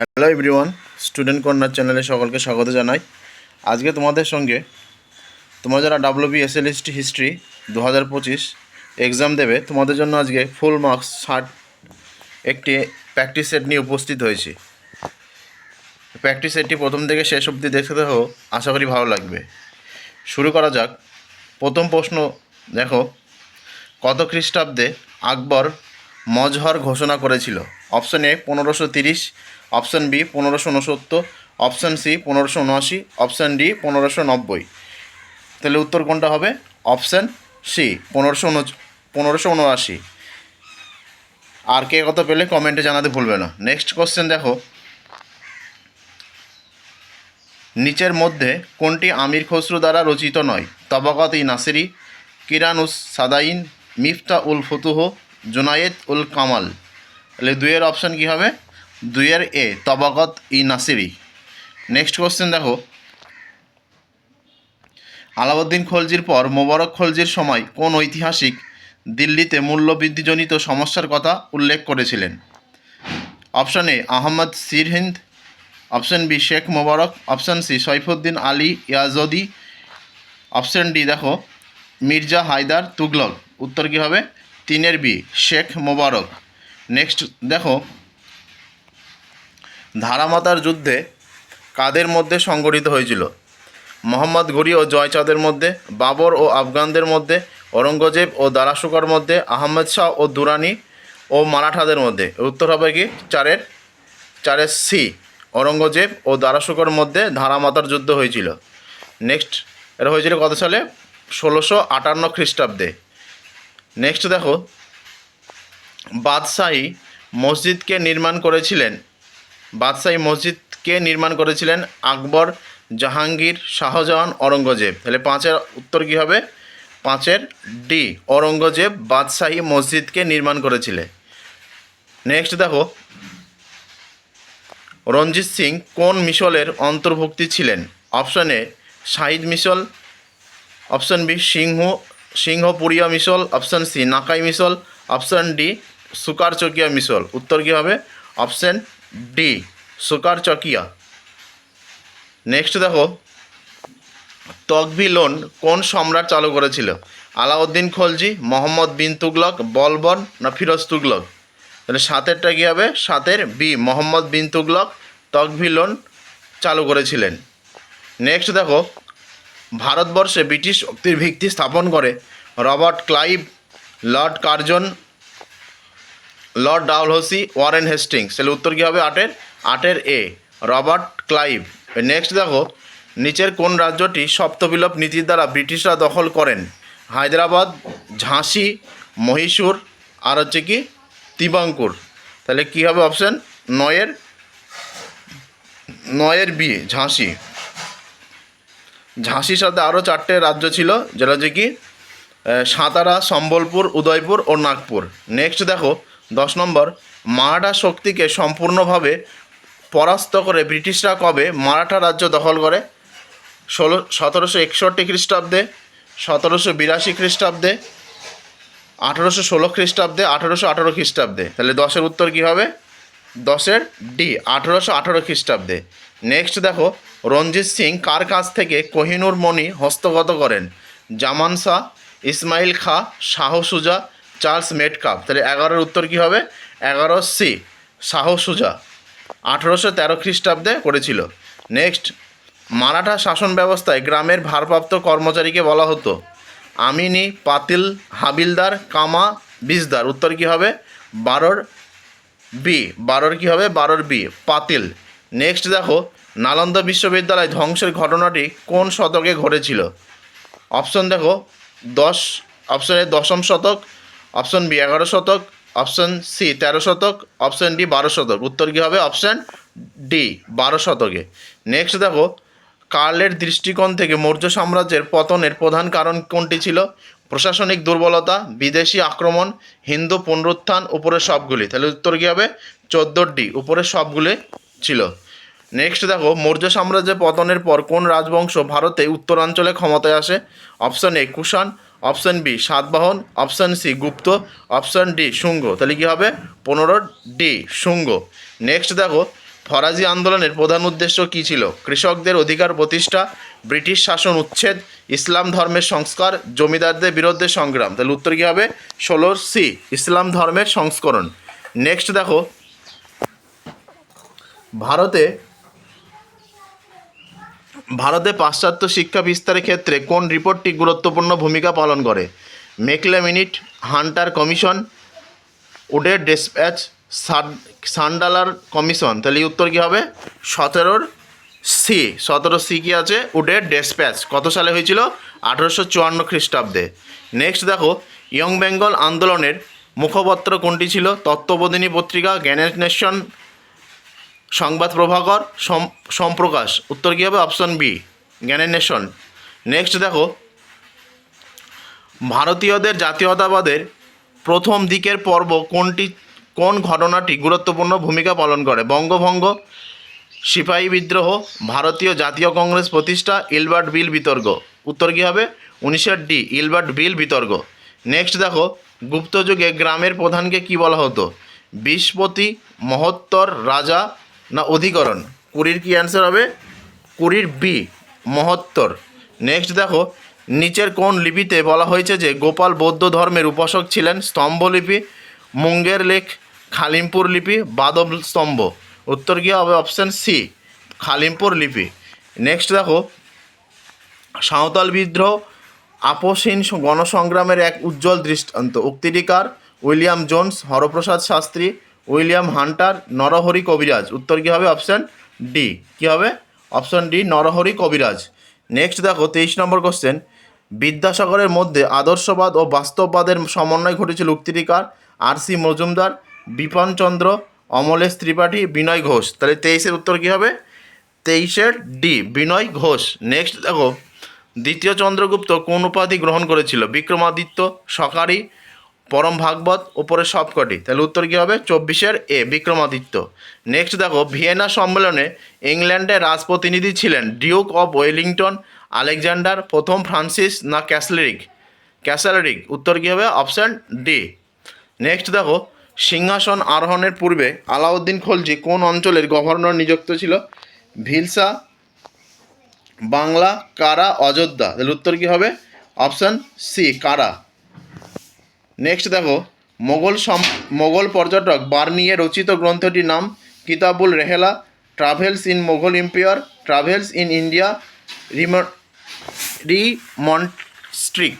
Hello everyone student corner চ্যানেলে সকলকে স্বাগত জানাই। আজকে তোমাদের সঙ্গে তোমরা যারা ডাব্লিউবি এসএলএসটি হিস্ট্রি দু হাজার পঁচিশ এক্সাম দেবে, তোমাদের জন্য আজকে ফুল মার্কস ষাট একটি প্র্যাকটিস সেট নিয়ে উপস্থিত হয়েছি। প্র্যাকটিস সেটটি প্রথম থেকে শেষ অবধি দেখতে দেখো আশা করি ভালো লাগবে। শুরু করা যাক। প্রথম প্রশ্ন দেখো, কত খ্রিস্টাব্দে আকবর মজহর ঘোষণা করেছিল। অপশন এ পনেরোশো তিরিশ অপশন বি পনেরোশো উনসত্তর অপশন সি পনেরোশো উনআশি অপশন ডি পনেরোশো নব্বই। তাহলে উত্তর কোনটা হবে? অপশন সি পনেরোশো উন পনেরোশো উনআশি। আর কে কত পেলে কমেন্টে জানাতে ভুলবে না। নেক্সট কোশ্চেন দেখো। নিচের মধ্যে কোনটি আমির খসরু দ্বারা রচিত নয়? তবাকত ই নাসিরি কিরানুস সাদাইন মিফতা উল ফুতুহ জুনায়েদ উল কামাল। তাহলে দুইয়ের অপশান কী হবে? দুইয়ের A Tabaqat i Nasiri. Next question দেখো। আলাউদ্দিন খলজির পর মোবারক খলজির সময় কোন ঐতিহাসিক দিল্লিতে মূল্যবৃদ্ধিজনিত সমস্যার কথা উল্লেখ করেছিলেন? Option A Ahmad Sirhind option B Sheikh Mubarak. Option C Saifuddin Ali Yazdi. Option D দেখো, মির্জা হায়দার তুগলক। উত্তর কী হবে? তিনের বি, শেখ মোবারক। নেক্সট দেখো। ধারামাতার যুদ্ধে কাদের মধ্যে সংগঠিত হয়েছিল? মোহাম্মদ ঘুরি ও জয়চাঁদের মধ্যে, বাবর ও আফগানদের মধ্যে, ঔরঙ্গজেব ও দারাসুকার মধ্যে, আহমেদ শাহ ও দুরানি ও মারাঠাদের মধ্যে। উত্তর হবে কি? চারের চারের সি, ঔরঙ্গজেব ও দারাসুকর মধ্যে ধারামাতার যুদ্ধ হয়েছিল। নেক্সট এটা হয়েছিল কত সালে? ষোলোশো আটান্ন খ্রিস্টাব্দে। নেক্সট দেখো, বাদশাহী মসজিদকে নির্মাণ করেছিলেন। বাদশাহী মসজিদকে নির্মাণ করেছিলেন আকবর জাহাঙ্গীর শাহজাহান অরঙ্গজেব তাহলে পাঁচের উত্তর কী হবে? পাঁচের ডি অরঙ্গজেব বাদশাহী মসজিদকে নির্মাণ করেছিলেন নেক্সট দেখো, রঞ্জিত সিং কোন মিশলের অন্তর্ভুক্তি ছিলেন? Option A Shahid Misl option B Singh Singhpuria Misl option C Nakai Misl option D Sukerchakia Misl. উত্তর কী হবে অপশন ডি সুকার চকিয়া। নেক্সট দেখো, তকভি লোন কোন সম্রাট চালু করেছিল? আলাউদ্দিন খলজি, মোহাম্মদ বিন তুগলক, বলবন না ফিরোজ তুগলক? তাহলে সাতেরটা কী হবে সাতের বি মোহাম্মদ বিন তুগলক তকভি লোন চালু করেছিলেন। নেক্সট দেখো ভারতবর্ষে ব্রিটিশ শক্তির ভিত্তি স্থাপন করে Robert Clive, Lord Curzon, Lord Dalhousie Warren Hastings. তাহলে উত্তর কী হবে আটের? আটের এ, রবার্ট ক্লাইভ। নেক্সট দেখো, নিচের কোন রাজ্যটি সপ্তবিলোপ নীতির দ্বারা ব্রিটিশরা দখল করেন? হায়দ্রাবাদ, ঝাঁসি, মহীশূর আর হচ্ছে কি, তিবাঙ্কুর। তাহলে কী হবে অপশান নয়ের নয়ের বি, ঝাঁসি। ঝাঁসির সাথে আরও চারটে রাজ্য ছিল, যেটা হচ্ছে কি সাঁতারা, সম্বলপুর, উদয়পুর ও নাগপুর। নেক্সট দেখো, দশ নম্বর, মারাঠা শক্তিকে সম্পূর্ণভাবে পরাস্ত করে ব্রিটিশরা কবে মারাঠা রাজ্য দখল করে? ষোলো, সতেরোশো একষট্টি খ্রিস্টাব্দে, সতেরোশো বিরাশি খ্রিস্টাব্দে, আঠেরোশো ষোলো খ্রিস্টাব্দে, আঠেরোশো আঠেরো খ্রিস্টাব্দে। তাহলে দশের উত্তর কী হবে? দশের ডি, আঠেরোশো আঠেরো খ্রিস্টাব্দে। নেক্সট দেখো রঞ্জিত সিং কার কাছ থেকে কোহিনুর মণি হস্তগত করেন? Zaman Shah, Ismail Khan, Shah Shuja, Charles Metcalfe. তাহলে এগারোর উত্তর কী হবে? এগারো সি, শাহ সুজা। আঠেরোশো তেরো খ্রিস্টাব্দে করেছিল। নেক্সট, মারাঠা শাসন ব্যবস্থায় গ্রামের ভারপ্রাপ্ত কর্মচারীকে বলা হতো, আমিনি, পাতিল, হাবিলদার, কামা বিজদার উত্তর কী হবে? বারোর বি। বারোর কী হবে? বারোর বি, পাতিল। নেক্সট দেখো নালন্দা বিশ্ববিদ্যালয় ধ্বংসের ঘটনাটি কোন শতকে ঘটেছিল? অপশন দেখো, দশ, অপশন এ দশম শতক, অপশন বি এগারো শতক, অপশন সি তেরো শতক, অপশন ডি বারো শতক। উত্তর কী হবে? অপশন ডি, বারো শতকে। নেক্সট দেখো, কার্লের দৃষ্টিকোণ থেকে মৌর্য সাম্রাজ্যের পতনের প্রধান কারণ কোনটি ছিল? প্রশাসনিক দুর্বলতা, বিদেশি আক্রমণ, হিন্দু পুনরুত্থান, উপরের সবগুলি। তাহলে উত্তর কী হবে? চোদ্দোর ডি উপরের সবগুলি ছিল। নেক্সট দেখো, মৌর্য সাম্রাজ্যের পতনের পর কোন রাজবংশ ভারতে উত্তরাঞ্চলে ক্ষমতায় আসে? Option A Kushan. Option B Satavahana. Option C Gupta. Option D Shunga. তাহলে কী হবে? পনেরো ডি শুঙ্গ। নেক্সট দেখো ফরাজি আন্দোলনের প্রধান উদ্দেশ্য কী ছিল? কৃষকদের অধিকার প্রতিষ্ঠা, ব্রিটিশ শাসন উচ্ছেদ, ইসলাম ধর্মের সংস্কার, জমিদারদের বিরুদ্ধে সংগ্রাম। তাহলে উত্তর কী হবে? ষোলো সি ইসলাম ধর্মের সংস্করণ। নেক্সট দেখো, ভারতে ভারতে পাশ্চাত্য শিক্ষা বিস্তারের ক্ষেত্রে কোন রিপোর্টটি গুরুত্বপূর্ণ ভূমিকা পালন করে? মেকলে মিনিট, হান্টার কমিশন, উডের ডিসপ্যাচ সান্ডালার কমিশন। তাহলে উত্তর কী হবে? সতেরোর সি। সতেরো সি কি আছে? উডের ডেসপ্যাচ। কত সালে হয়েছিল? আঠেরোশো চুয়ান্ন খ্রিস্টাব্দে। নেক্সট দেখো, ইয়ং বেঙ্গল আন্দোলনের মুখপত্র কোনটি ছিল? তত্ত্ববোধিনী পত্রিকা জ্ঞানের নেশন সংবাদ প্রভাকর, সম- সম্প্রকাশ। উত্তর কী হবে? অপশন বি জ্ঞানের নেশন। নেক্সট দেখো, ভারতীয়দের জাতীয়তাবাদের প্রথম দিকের পর্ব কোনটি, কোন ঘটনাটি গুরুত্বপূর্ণ ভূমিকা পালন করে? বঙ্গভঙ্গ, সিপাহী বিদ্রোহ, ভারতীয় জাতীয় কংগ্রেস প্রতিষ্ঠা, ইলবার্ট বিল বিতর্ক। উত্তর কী হবে? উনিশের ডি ইলবার্ট বিল বিতর্ক। নেক্সট দেখো গুপ্তযুগে গ্রামের প্রধানকে কি বলা হতো? বিশপতি মহত্তর রাজা না অধিকরণ। কুড়ির কি অ্যান্সার হবে? কুড়ির বি মহত্তর। নেক্সট দেখো, নিচের কোন লিপিতে বলা হয়েছে যে গোপাল বৌদ্ধ ধর্মের উপাসক ছিলেন স্তম্ভলিপি, মুঙ্গের লেখ, খালিমপুর লিপি, বাদব স্তম্ভ। উত্তর কী হবে? অপশান সি খালিমপুর লিপি। নেক্সট দেখো, সাঁওতাল বিদ্রোহ, আপোষহীন গণসংগ্রামের এক উজ্জ্বল দৃষ্টান্ত। উক্তিটিকার William Jones, Haraprasad Shastri William Hunter Narahari Kabiraj. উত্তর কী হবে? Option D. কী হবে? অপশান ডি, নরহরি কবিরাজ। নেক্সট দেখো, তেইশ নম্বর কোশ্চেন বিদ্যাসাগরের মধ্যে আদর্শবাদ ও বাস্তববাদের সমন্বয় ঘটেছিল উক্তিটিকার আর সি মজুমদার বিপিনচন্দ্র অমলেশ ত্রিপাঠী, বিনয় ঘোষ। তাহলে তেইশের উত্তর কী হবে? তেইশের ডি, বিনয় ঘোষ। নেক্সট দেখো, দ্বিতীয় চন্দ্রগুপ্ত কোন উপাধি গ্রহণ করেছিল? বিক্রমাদিত্য সকারি পরম ভাগবত ওপরে সবকটি। তাহলে উত্তর কী হবে? চব্বিশের এ, বিক্রমাদিত্য। নেক্সট দেখো, ভিয়েনা সম্মেলনে ইংল্যান্ডের রাজপ্রতিনিধি ছিলেন ডিউক অফ ওয়েলিংটন, আলেকজান্ডার, প্রথম ফ্রান্সিস না ক্যাসলেরিক? ক্যাসালারিক, উত্তর কী হবে? Option D. নেক্সট দেখো, সিংহাসন আরোহণের পূর্বে আলাউদ্দিন খলজি কোন অঞ্চলের গভর্নর নিযুক্ত ছিল? ভিলসা, বাংলা, কারা, অযোধ্যা। তাহলে উত্তর কী হবে? অপশান সি, কারা। নেক্সট দেখো, মোগল সম, মোগল পর্যটক বার্নিয়ে রচিত গ্রন্থটির নাম কিতাবুল রেহেলা travels in Mughal empire travels in India Rimo রিমন্ট্রিক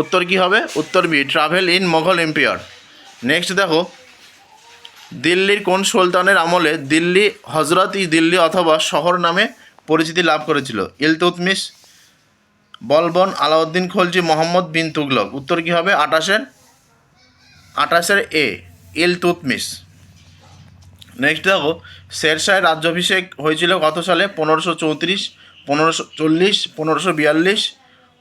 উত্তর কী হবে? উত্তর B travel in Mughal empire next দেখো, দিল্লির কোন সুলতানের আমলে দিল্লি হজরত ই দিল্লি অথবা শহর নামে পরিচিতি লাভ করেছিল? ইলতুতমিশ, বলবন, আলাউদ্দিন খলজি, মোহাম্মদ বিন তুগলক। উত্তর কী হবে? আটাশের আটাশের এ ইলতুতমিশ নেক্সট দেখো শেরশাহের রাজ্যাভিষেক হয়েছিল কত সালে? পনেরোশো চৌত্রিশ, পনেরোশো চল্লিশ, পনেরোশো বিয়াল্লিশ,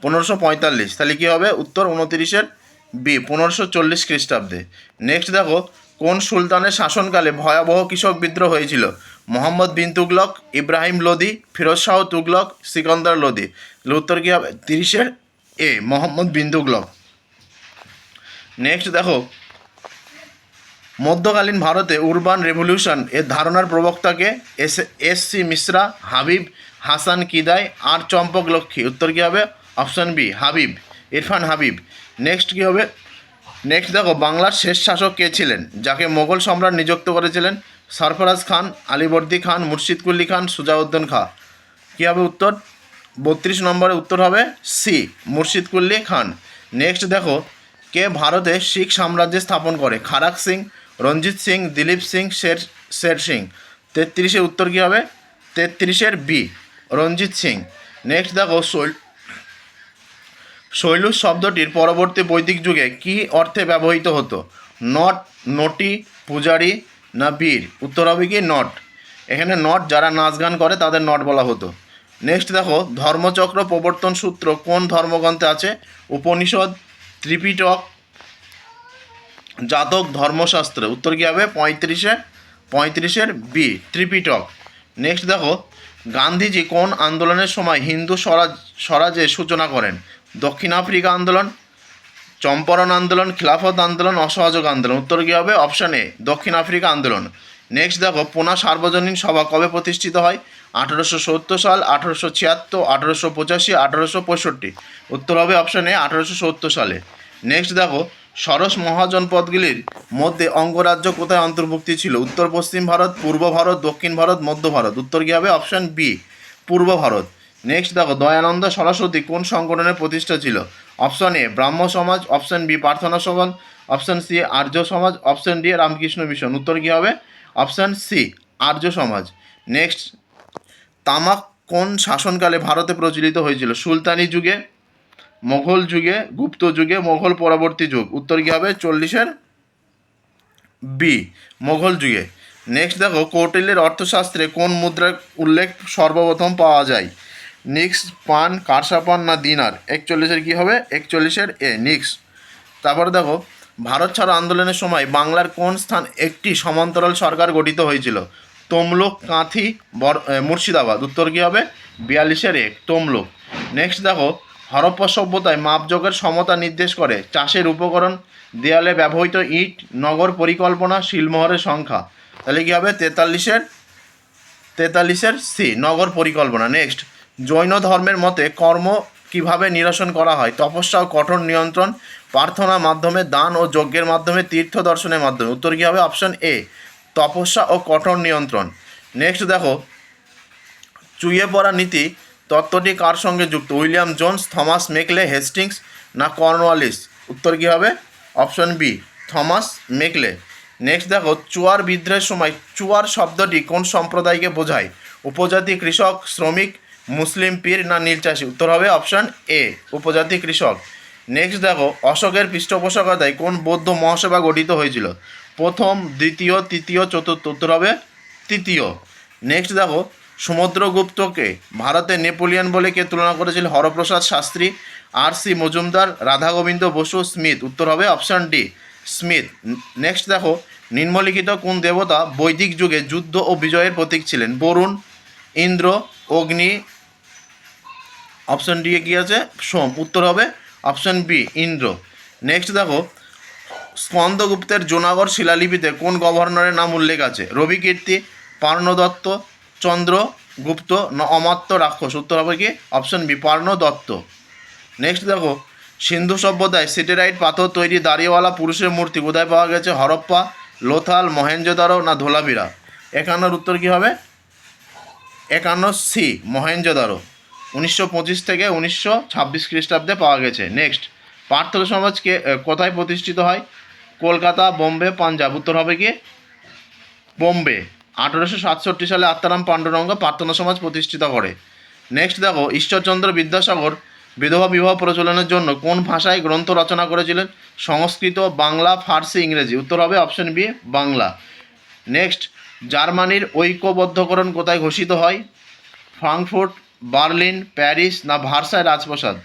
পনেরোশো পঁয়তাল্লিশ। তাহলে কী হবে? উত্তর উনতিরিশের বি পনেরোশো চল্লিশ খ্রিস্টাব্দে। নেক্সট দেখো, কোন সুলতানের শাসনকালে ভয়াবহ কৃষক বিদ্রোহ হয়েছিল? মোহাম্মদ বিন তুগলক, ইব্রাহিম লোদি, ফিরোজ শাহ তুগলক, সিকন্দর লোদি। উত্তর কী হবে? তিরিশের এ, মোহাম্মদ বিন তুগলক। নেক্সট দেখো মধ্যকালীন ভারতে উরবান রেভলিউশন এর ধারণার প্রবক্তাকে S S C Mishra, Habib Hasan কিদাই, আর চম্পক লক্ষ্মী। উত্তর কী হবে? Option B, Habib, Irfan Habib. Next কী হবে? নেক্সট দেখো, বাংলার শেষ শাসক কে ছিলেন? যাকে মোগল সম্রাট নিযুক্ত করেছিলেন সরফরাজ খান, আলিবর্দি খান, মুর্শিদ কুল্লি খান, সুজাউদ্দিন খাঁ। কী হবে উত্তর? বত্রিশ নম্বরে উত্তর হবে সি, মুর্শিদ কুল্লি খান। নেক্সট দেখো, কে ভারতে শিখ সাম্রাজ্য স্থাপন করে? খারাক সিং রঞ্জিত সিং, দিলীপ সিং, শের শের সিং। তেত্রিশের উত্তর কী হবে? তেত্রিশের বি, রঞ্জিত সিং। নেক্সট দেখো, শৈল শৈলুস শব্দটির পরবর্তী বৈদিক যুগে কী অর্থে ব্যবহৃত হতো? নট, নটি, পূজারি না বীর? উত্তর হবে কি নট। এখানে নট যারা নাচ গান করে তাদের নট বলা হতো। নেক্সট দেখো, ধর্মচক্র প্রবর্তন সূত্র কোন ধর্মগ্রন্থে আছে? উপনিষদ, ত্রিপিটক জাতক ধর্মশাস্ত্র। উত্তর কী হবে? পঁয়ত্রিশে, পঁয়ত্রিশের বি ত্রিপিটক। নেক্সট দেখো, গান্ধীজি কোন আন্দোলনের সময় হিন্দু স্বরাজ, স্বরাজের সূচনা করেন? দক্ষিণ আফ্রিকা আন্দোলন, চম্পারণ আন্দোলন, খিলাফত আন্দোলন, অসহযোগ আন্দোলন। উত্তর কী হবে? অপশান এ দক্ষিণ আফ্রিকা আন্দোলন। নেক্সট দেখো, পোনা সার্বজনীন সভা কবে প্রতিষ্ঠিত হয়? আঠারোশো সত্তর সাল, আঠারোশো ছিয়াত্তর, আঠারোশো পঁচাশি, আঠারোশো পঁয়ষট্টি। উত্তর হবে অপশন এ আঠারোশো সত্তর সালে। নেক্সট দেখো সরস মহাজনপদগুলির মধ্যে অঙ্গরাজ্য কোথায় অন্তর্ভুক্তি ছিল? উত্তর, পশ্চিম ভারত, পূর্ব ভারত, দক্ষিণ ভারত, মধ্য ভারত। উত্তর কী হবে? অপশন বি পূর্ব ভারত। নেক্সট দেখো, দয়ানন্দ সরস্বতী কোন সংগঠনের প্রতিষ্ঠা ছিল? অপশন এ ব্রাহ্ম সমাজ। অপশন বি প্রার্থনা সমাজ option C Arya Samaj. Option D Ramakrishna Mission. উত্তর কী হবে? অপশন সি আর্য সমাজ। নেক্সট তামাক কোন শাসনকালে ভারতে প্রচলিত হয়েছিল? সুলতানি যুগে মোঘল যুগে, গুপ্ত যুগে, মোঘল পরবর্তী যুগ। উত্তর কী হবে? চল্লিশের বি মোঘল যুগে। নেক্সট দেখো, কৌটিল্যের অর্থশাস্ত্রে কোন মুদ্রার উল্লেখ সর্বপ্রথম পাওয়া যায়? নিক্স পান কারসা পান না দিনার একচল্লিশের কী হবে? একচল্লিশের এ নিক্স তারপরে দেখো, ভারত ছাড়ো আন্দোলনের সময় বাংলার কোন স্থান একটি সমান্তরাল সরকার গঠিত হয়েছিল? তমলুক, কাঁথি মুর্শিদাবাদ। উত্তর কী হবে? বিয়াল্লিশের এক তমলুক। নেক্সট দেখো হরপ্পা সভ্যতায় মাপযোগের সমতা নির্দেশ করে। চাষের উপকরণ, দেয়ালে ব্যবহৃত ইট, নগর পরিকল্পনা, শিলমোহরের সংখ্যা। তাহলে কী হবে? তেতাল্লিশের তেতাল্লিশের সি নগর পরিকল্পনা। নেক্সট জৈন ধর্মের মতে কর্ম কীভাবে নিরসন করা হয়? তপস্যা ও কঠোর নিয়ন্ত্রণ প্রার্থনার মাধ্যমে দান ও যজ্ঞের মাধ্যমে তীর্থ দর্শনের মাধ্যমে। উত্তর কী হবে? অপশন এ তপস্যা ও কঠোর নিয়ন্ত্রণ। নেক্সট দেখো, চুইয়ে পড়া নীতি তত্ত্বটি কার সঙ্গে যুক্ত? William Jones, Thomas Macaulay, Hastings না কর্নওয়ালিস? উত্তর কী হবে? Option B, Thomas Macaulay. Next দেখো, চুয়ার বিদ্রোহের সময় চুয়ার শব্দটি কোন সম্প্রদায়কে বোঝায়? উপজাতি কৃষক, শ্রমিক, মুসলিম পীর না নীল চাষি? উত্তর হবে অপশান এ, উপজাতি কৃষক। নেক্সট দেখো, অশোকের পৃষ্ঠপোষকতায় কোন বৌদ্ধ মহাসভা গঠিত হয়েছিল? প্রথম, দ্বিতীয়, তৃতীয়, চতুর্থ, উত্তর হবে তৃতীয়। নেক্সট দেখো সমুদ্রগুপ্তকে ভারতে নেপোলিয়ন বলে কে তুলনা করেছিল? Haraprasad Shastri, R C Majumdar, Radha Gobinda Basu Smith উত্তর হবে অপশন ডি স্মিথ নেক্সট দেখো, নিম্নলিখিত কোন দেবতা বৈদিক যুগে যুদ্ধ ও বিজয়ের প্রতীক ছিলেন? বরুণ, ইন্দ্র, অগ্নি। অপশন ডি কি আছে? সোম। উত্তর হবে অপশন বি, ইন্দ্র। নেক্সট দেখো, স্কন্দগুপ্তের জোনাগড় শিলালিপিতে কোন গভর্নরের নাম উল্লেখ আছে? রবি কীর্তি, পার্ণদত্ত গুপ্ত, না অমাত্য রাক্ষস। উত্তর হবে কি? Option B Parna Dutta. Next দেখো, সিন্ধু সভ্যতায় সিটেরাইট পাথর তৈরি দাড়িওয়ালা পুরুষের মূর্তি কোথায় পাওয়া গেছে? হরপ্পা, লোথাল, মহেঞ্জোদারো না ধোলাবিরা একান্নর উত্তর কী হবে? একান্ন সি মহেঞ্জোদারো। উনিশশো পঁচিশ থেকে উনিশশো ছাব্বিশ খ্রিস্টাব্দে পাওয়া গেছে। নেক্সট পার্থক্য সমাজকে কোথায় প্রতিষ্ঠিত হয়? কলকাতা, বোম্বে, পাঞ্জাব। উত্তর হবে কি? বোম্বে। আঠেরোশো সাতষট্টি সালে আত্মারাম পাণ্ডুরঙ্গ প্রার্থনা সমাজ প্রতিষ্ঠিত করে। নেক্সট দেখো, ঈশ্বরচন্দ্র বিদ্যাসাগর বিধবা বিবাহ প্রচলনের জন্য কোন ভাষায় গ্রন্থ রচনা করেছিলেন? সংস্কৃত, বাংলা, ফার্সি, ইংরেজি। উত্তর হবে অপশন বি বাংলা। নেক্সট জার্মানির ঐক্যবদ্ধকরণ কোথায় ঘোষিত হয়? ফ্রাঙ্কফুর্ট, বার্লিন, প্যারিস না ভার্সায় রাজপ্রাসাদ?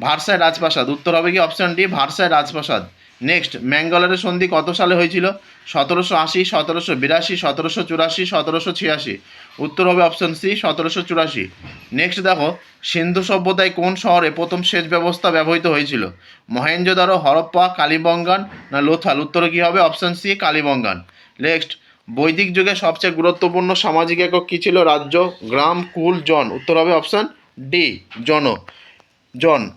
ভার্সায় রাজপ্রাসাদ। উত্তর হবে কি অপশন ডি ভার্সায় রাজপ্রাসাদ। নেক্সট ম্যাঙ্গালোরের সন্ধি কত সালে হয়েছিল? সতেরোশো আশি, সতেরোশো বিরাশি, সতেরোশো চুরাশি, সতেরোশো ছিয়াশি। উত্তর হবে অপশন সি সতেরোশো চুরাশি। নেক্সট দেখো, সিন্ধু সভ্যতায় কোন শহরে প্রথম সেচ ব্যবস্থা ব্যবহৃত হয়েছিল? মহেঞ্জোদারো হরপ্পা, কালীবঙ্গান না লোথাল? উত্তরে কী হবে? Option C Kalibangan. নেক্সট বৈদিক যুগে সবচেয়ে গুরুত্বপূর্ণ সামাজিক একক কী ছিল? রাজ্য, গ্রাম, কুল, জন। উত্তর হবে অপশন ডি জন। জন।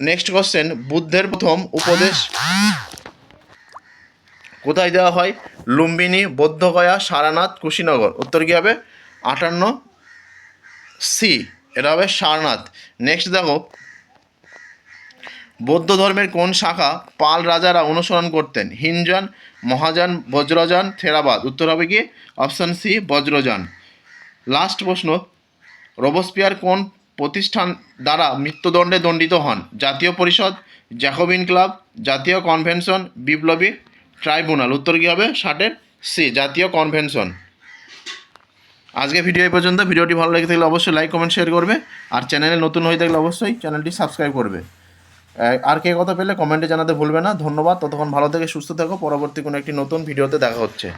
নেক্সট কোশ্চেন বুদ্ধের প্রথম উপদেশ কোথায় দেওয়া হয়? লুম্বিনী বৌদ্ধগয়া সারানাথ, কুশীনগর। উত্তর কী হবে? আটান্ন। সি এটা হবে সারনাথ। নেক্সট দেখো। বৌদ্ধ ধর্মের কোন শাখা পাল রাজারা অনুসরণ করতেন? হিনজান মহাযান বজ্রযান থেরাবাদ। উত্তর হবে কি? অপশান সি বজ্রযান লাস্ট প্রশ্ন, রোবোস্পিয়ার কোন প্রতিষ্ঠান দ্বারা মৃত্যুদণ্ডে দণ্ডিত হন। জাতীয় পরিষদ, জ্যাকোবিন ক্লাব, জাতীয় কনভেনশন, বিপ্লবী ট্রাইব্যুনাল। উত্তর কী হবে? ষাটের? সি, জাতীয় কনভেনশন। আজকে ভিডিও এই পর্যন্ত। ভিডিওটি ভালো লেগে থাকলে অবশ্যই লাইক, কমেন্ট, শেয়ার করবে। আর চ্যানেলে নতুন হয়ে থাকলে অবশ্যই চ্যানেলটি সাবস্ক্রাইব করবে। আর কে কথা পেলে কমেন্টে জানাতে ভুলবে না। ধন্যবাদ। ততক্ষণ ভালো থেকে সুস্থ থাকো। পরবর্তী কোনো একটি নতুন ভিডিওতে দেখা হচ্ছে।